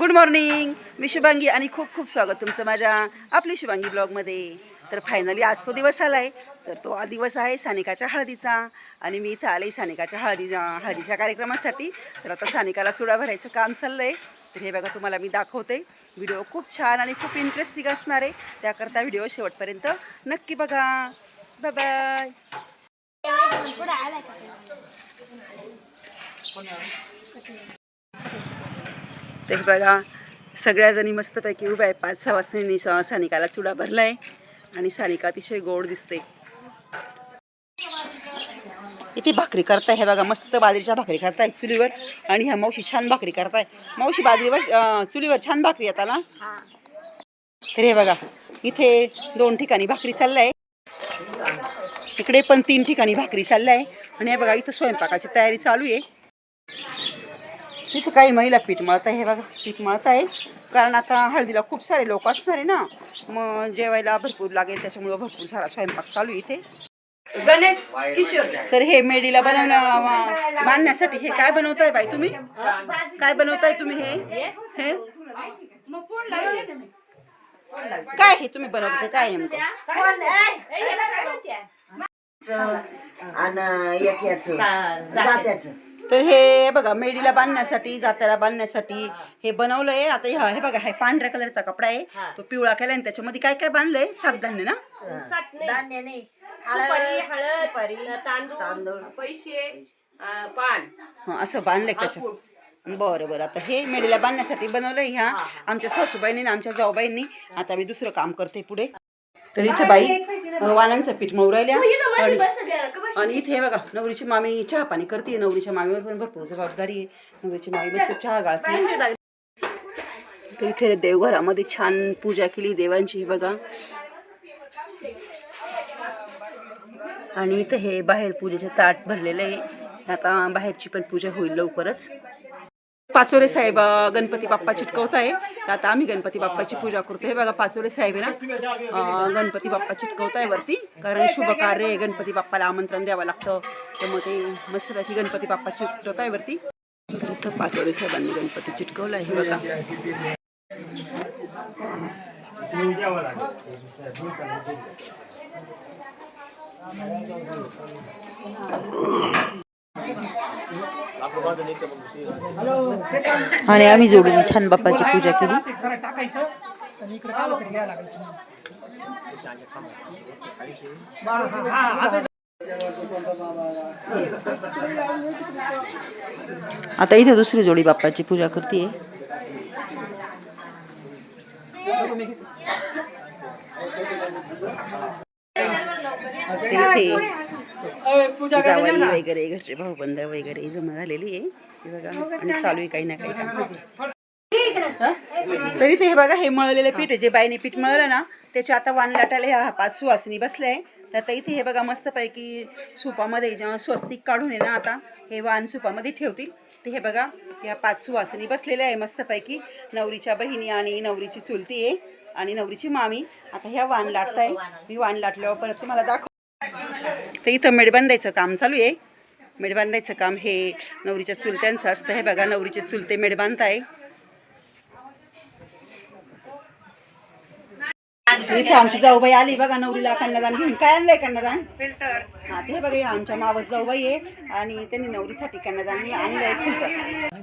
Good morning मी शुभांगी आणि खूप खूप स्वागत तुमचं माझ्या आपली शुभांगी ब्लॉगमध्ये. तर फायनली आज तो दिवस आला आहे तर तो दिवस आहे सानिकाच्या हळदीचा. आणि मी इथं आले सानिकाच्या हळदी हळदीच्या कार्यक्रमासाठी. तर आता सानिकाला चुडा भरायचं काम चाललं आहे तर हे बघा तुम्हाला मी दाखवते. व्हिडिओ खूप छान आणि खूप इंटरेस्टिंग असणार आहे. त्याकरता व्हिडिओ शेवटपर्यंत नक्की बघा. बाय बाय ते बघा सगळ्याजणी मस्तपैकी उभ्या आहे पाच सहा वाजतानी सानिकाला चुडा भरला आहे आणि सानिका अतिशय गोड दिसते. इथे भाकरी करताय हे बघा मस्त बाजरीच्या भाकरी करताय चुलीवर आणि ह्या मावशी छान भाकरी करताय. मावशी बाजरीवर चुलीवर छान भाकरी येतात ना तर हे बघा इथे दोन ठिकाणी भाकरी चाललाय इकडे पण तीन ठिकाणी भाकरी चाललाय आणि हे बघा इथं स्वयंपाकाची तयारी चालू आहे. इथं काही महिला पीठ मळत आहे हे बघा पीठ मळत आहे. कारण आता हळदीला खूप सारे लोक असणार आहे ना. मग जेवायला भरपूर लागेल त्याच्यामुळं भरपूर सारा स्वयंपाक चालू आहे इथे. गणेश किशोर. तर हे मेडीला बनवणं बांधण्यासाठी हे काय बनवताय बाई तुम्ही? काय बनवताय तुम्ही हे? हे? काय हे तुम्ही बनवताय काय नेमकं? आणि एक याचं जात्याचं. तर हे बघा मेडीला बांधण्यासाठी जात्याला बांधण्यासाठी हे बनवलंय. आता ह्या हे बघा हे पांढऱ्या कलरचा कपडा आहे. तो पिवळा केलाय आणि त्याच्यामध्ये काय काय बांधलंय? ना? धान्य नाही. सुपारी हळद सुपारी, तांदूळ तांदूळ. पैसे अं, पान. हं, असं बांधलंय त्याच्या बरं बरं. आता हे मेडीला बांधण्यासाठी बनवलंय ह्या आमच्या सासूबाईंनी आणि आमच्या जाऊबाईंनी. आता मी दुसरं काम करते पुढे. तर इथे बाई अं, वालांचं पीठ मऊ राहिल्या. आणि आणि इथे हे बघा नवरीची मामी चहा पाणी करते नवरीच्या मामीवर पण भरपूर जबाबदारी आहे. नवरीची मामी मस्त चहा गाळते. तर इथे देवघरामध्ये छान पूजा केली देवांची बघा. आणि इथं हे बाहेर पूजेचे ताट भरलेलं आहे. आता बाहेरची पण पूजा होईल लवकरच. पाचोरे साहेब गणपती बाप्पा चिटकवत आहे. तर आता आम्ही गणपती बाप्पाची पूजा करतो. हे बघा पाचोरे साहेब आहे ना गणपती बाप्पा चिटकवत आहे वरती. कारण शुभ कार्य आहे गणपती बाप्पाला आमंत्रण द्यावं लागतं. त्यामुळे ते मस्तपैकी गणपती बाप्पा चिटकवत आहे वरती. तर इथं पाचोरे साहेबांनी गणपती चिटकवला आहे हे बघा. आणि आम्ही जोडून छान बाप्पाची पूजा केली. आता इथे दुसरी जोडी बाप्पाची पूजा करते इथे अय, जावाई. वगैरे घरचे भाऊबंद वगैरे जमा झालेली आहे. हे बघा आणि चालू आहे काही ना काही काम तरी ते हे बघा हे मळलेलं पीठ आहे जे बाईने पीठ मळलं ना त्याच्या आता वाण लाटायला ह्या पाच सुवासिनी बसले तर आता इथे हे बघा मस्तपैकी सुपामध्ये जेव्हा स्वस्तिक काढून आहे ना आता हे वाण सुपामध्ये ठेवतील. ते हे बघा या पाच सुवासिनी बसलेल्या आहे मस्तपैकी. नवरीच्या बहिणी आणि नवरीची चुलती आहे आणि नवरीची मामी. आता ह्या वाण लाटताय. मी वाण लाटल्यावर परत तुम्हाला दाखव तर इथं मेडबांधायचं काम चालू आहे. मेडबांधायचं काम हे नवरीच्या चुलत्यांचं असतं. हे बघा नवरीचे चुलते मेडबांध आहे. इथे आमची जाऊबाई आली. बघा नवरीला कन्यादान घेऊन काय आणलंय कन्यादान हा ते बघा आमच्या मावस जाऊबाई आहे. आणि त्यांनी नवरीसाठी कन्यादान आणलंय फिल्टर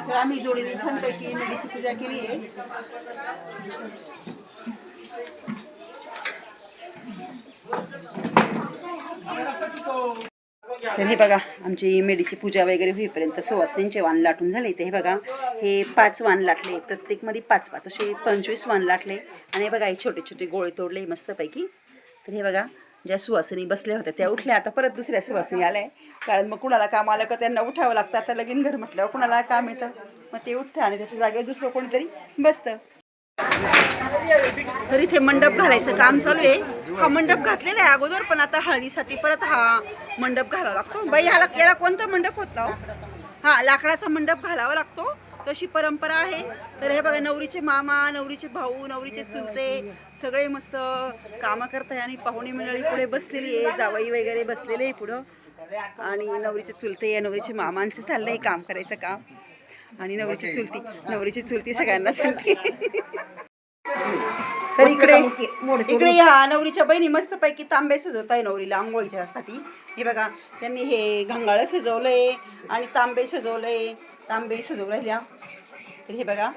तर आम्ही जोडीने छानपैकी मेडीची पूजा केली आहे तर हे बघा आमची मेडीची पूजा वगैरे होईपर्यंत सुवासिनींचे वाण लाटून झाले. ते हे बघा हे पाच वाण लाटले. प्रत्येकमध्ये पाच पाच असे पंचवीस वाण लाटले. आणि हे बघा हे छोटे छोटे गोळे तोडले मस्तपैकी. तर हे बघा ज्या सुवासिनी बसल्या होत्या त्या उठल्या. आता परत दुसऱ्या सुवासिनी आल्या. कारण मग कुणाला काम आलं का त्यांना उठावं लागतं. आता लगीन घर म्हटल्यावर कुणाला काम येतं? मग ते उठतं आणि त्याच्या जागेवर दुसरं कोणीतरी बसतं. तर इथे मंडप घालायचं काम चालू आहे. हा मंडप घातलेला आहे अगोदर पण आता हळदीसाठी परत हा मंडप घालावा लागतो. बाई ह्याला याला कोणता मंडप होता? हो? हा लाकडाचा मंडप घालावा लागतो. तशी परंपरा आहे. तर हे बघा नवरीचे मामा नवरीचे भाऊ नवरीचे चुलते सगळे मस्त कामं करताय आणि पाहुणे मंडळी पुढे बसलेली आहे. जावई वगैरे बसलेले आहे पुढं. आणि नवरीचे चुलते नवरीचे मामांचं चाललंय काम करायचं काम. आणि नवरीची चुलती नवरीची चुलती सगळ्यांना सांगते तर इकडे इकडे या नवरीच्या बहिणी मस्तपैकी तांबे सजवत आहे नवरीला आंघोळीच्या साठी हे बघा त्यांनी हे घंगाळं सजवलंय आणि तांबे सजवलंय. तांबे सजवू राहिल्या. तर हे बघा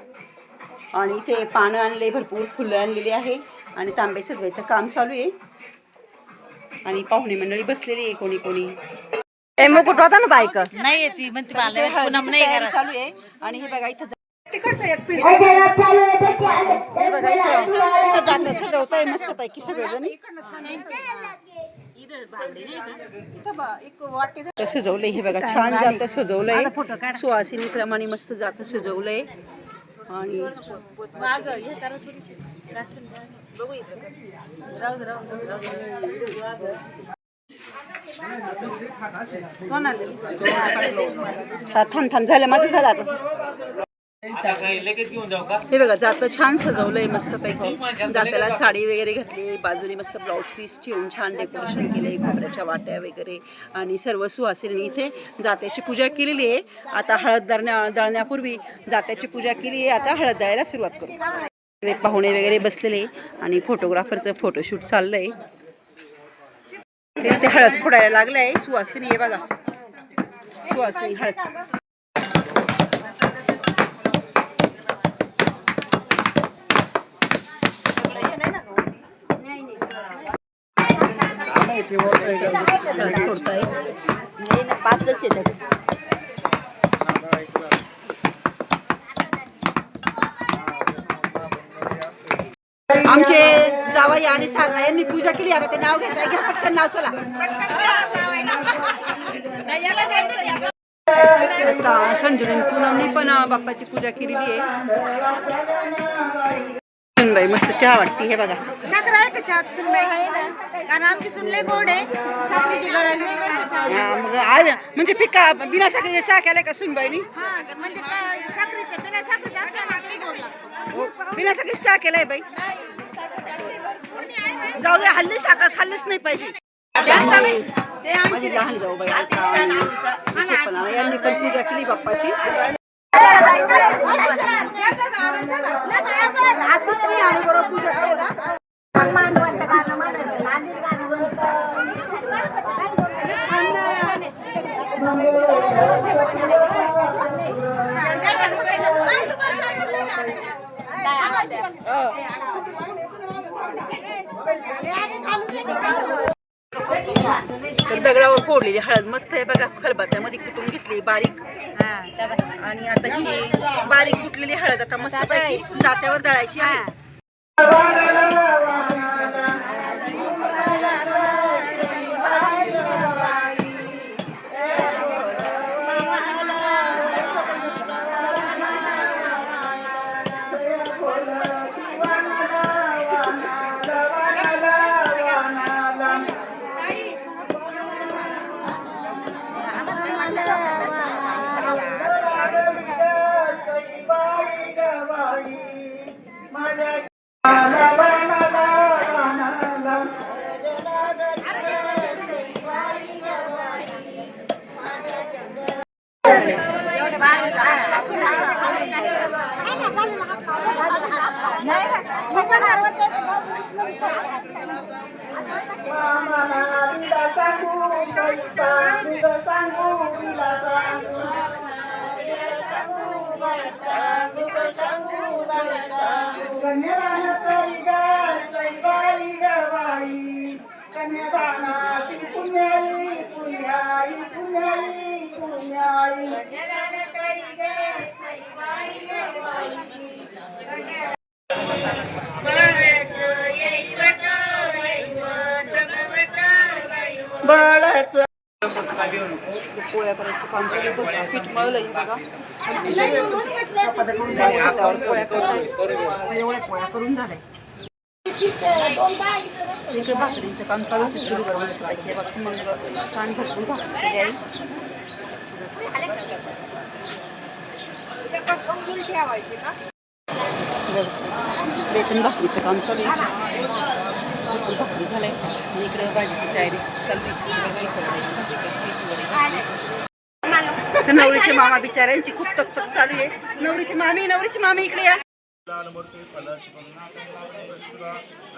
आणि इथे पानं आणले भरपूर फुलं आणलेली आहे आणि तांबे सजवायचं काम चालू आहे. आणि पाहुणे मंडळी बसलेली आहे कोणी कोणी. ना बायक? नाही ती म्हणते इथे मला पूनम हळदीची नाही तयारी करत चालू आहे. आणि हे बघा इथं तिकडचं एक पीठ हे बघा इथं इथं मस्त पैकी सगळेजण. सजवलंय हे बघा छान जातं सजवलंय. सुवासिनी प्रमाणे मस्त जातं सजवलंय. आणि सोनाली. हा थांब थांब झालं माझं झालं आता. हे बघा जातं छान सजवलंय मस्त पैकी जात्याला साडी वगैरे घातली बाजूने मस्त ब्लाऊज पीस ठेवून छान डेकोरेशन केलंय खोबऱ्याच्या वाट्या वगैरे आणि सर्व सुहासिनी इथे जात्याची पूजा केलेली आहे. आता हळद दळण्या दळण्यापूर्वी जात्याची पूजा केली आहे. आता हळद दळायला सुरुवात करू. पाहुणे वगैरे बसलेले आणि फोटोग्राफरचं फोटोशूट चाललंय. ते हळद फोडायला लागलंय. सुहासिनी आहे बघा. सुहासिनी हळद. पाचच येतात आमचे जावाई आणि साधना यांनी पूजा केली. आता ते नाव घेताय. घ्या पटकन नाव चला. आता पुनमनी पूनमनी पण बाप्पाची पूजा केलेली आहे. मस्त चहा वाटते हे बघा. सुनबाई कारण आमची सुनले गोड आहे. साखरेची गरज नाही बरं का चहा हा, मग आ- म्हणजे पिका बिना साखरेचा चहा केलाय का सुनबाईनी हा म्हणजे काय साखरेचं बिना साखरेचं असलं ना तरी गोड लागतो. हो, बिना साखरेचा चहा केलाय बाई. जाऊ दे हल्ली साखर खाल्लीच नाही पाहिजे. माझी लहान जाऊ बाई यांनी पण पूजा केली बाप्पाची आणि बरोबर पूजा करायला तर दगडावर फोडलेली मस्त आहे बघा खलबत्त्यामध्ये कुटून घेतली बारीक. आणि आता ही बारीक कुटलेली हळद आता मस्त पैकी जात्यावर दळायची आहे. कन्यादानाची पुण्याई पुण्याई पुण्याई पुण्याई पोळ्या करायचं काम पीठ बघा हातावर पोळ्या करताय एवढ्या पोळ्या करून झाल्या. इकडे भाकरीचं काम चालू आहे चुलीवर मग छान भरपूर भाकरी केली आहे इकडे बेतन भाकरीचं काम चालू आहे. बेतन भाकरी झालं आहे इकडं भाजीची तयारी चालली नवरीचे मामा बिचाऱ्यांची खूप तकतक चालू आहे. नवरीची मामी नवरीची मामी इकडे या. मूर्ती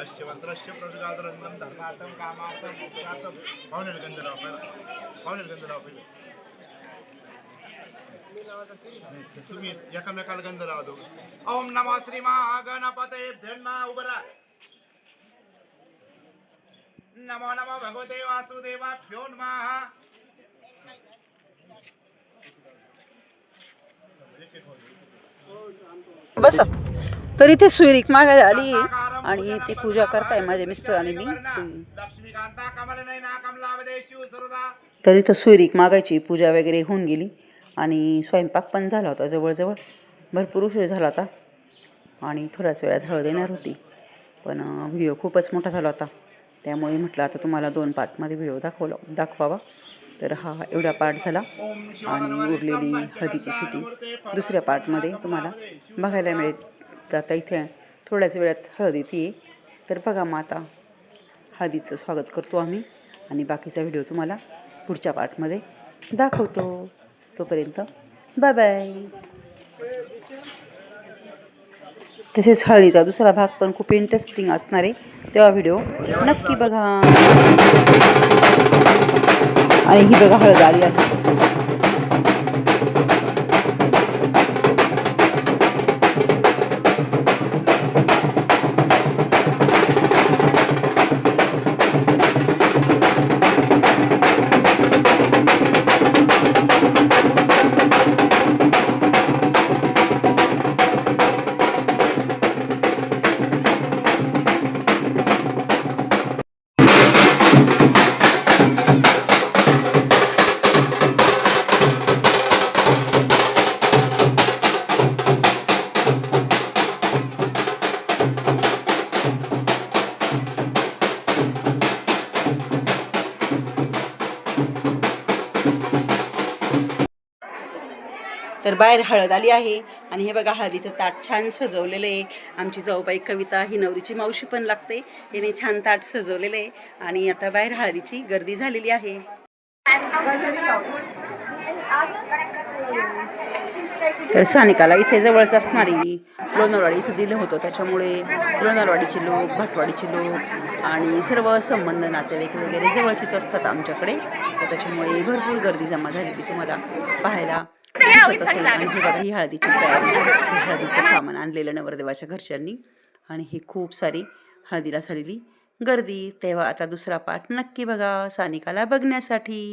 अश्यवंत्रस्य प्रतिगादरंगम धर्मार्थम कामार्थम मोक्षार्थम पाहुणेल गंध लाव तुम्ही एकामेकाला गंध लावा दोघं ओम नमो श्री महागणपते धन्मा उभरा. नमो नमो भगवते वासुदेवाभ्यो नमः. बस. तर इथे सुईरीक मागायला आली आणि ती पूजा करताय माझे मिस्टर आणि मी तर इथं सुईरीक मागायची पूजा वगैरे होऊन गेली. आणि स्वयंपाक पण झाला होता जवळजवळ. भरपूर उशीर झाला होता. आणि थोड्याच वेळात हळद येणार होती. पण व्हिडिओ खूपच मोठा झाला होता. त्यामुळे म्हटलं आता तुम्हाला दोन पार्टमध्ये व्हिडिओ दाखवला दाखवावा. तर हा एवढा पार्ट झाला. आणि उरलेली हळदीची शूटिंग दुसऱ्या पार्टमध्ये तुम्हाला बघायला मिळेल. तर आता इथे थोड्याच वेळात हळद येते. तर बघा मग आता हळदीचं स्वागत करतो आम्ही. आणि बाकीचा व्हिडिओ तुम्हाला पुढच्या पार्टमध्ये दाखवतो. तोपर्यंत. बाय बाय तसेच हळदीचा दुसरा भाग पण खूप इंटरेस्टिंग असणार आहे. तेव्हा व्हिडिओ नक्की बघा. आणि ही बघा हळद आली आहे. तर बाहेर हळद आली आहे. आणि हे बघा हळदीचं ताट छान सजवलेलं आहे. आमची जाऊबाई कविता ही नवरीची मावशी पण लागते. हिने छान ताट सजवलेलं आहे. आणि आता बाहेर हळदीची गर्दी झालेली आहे. तर सानिकाला इथे जवळच असणारी लोणारवाडी इथं दिलं होतं. त्याच्यामुळे लोणारवाडीचे लोक भटवाडीचे लोक आणि सर्व संबंध नातेवाईक वगैरे जवळचेच असतात आमच्याकडे. तर त्याच्यामुळे भरपूर गर्दी जमा झालेली तुम्हाला पाहायला. हे हळदीची तयारी हळदीचं सामान आणलेलं नवरदेवाच्या घरच्यांनी. आणि ही खूप सारी हळदीला झालेली गर्दी. तेव्हा आता दुसरा पाठ नक्की बघा सानिकाला बघण्यासाठी.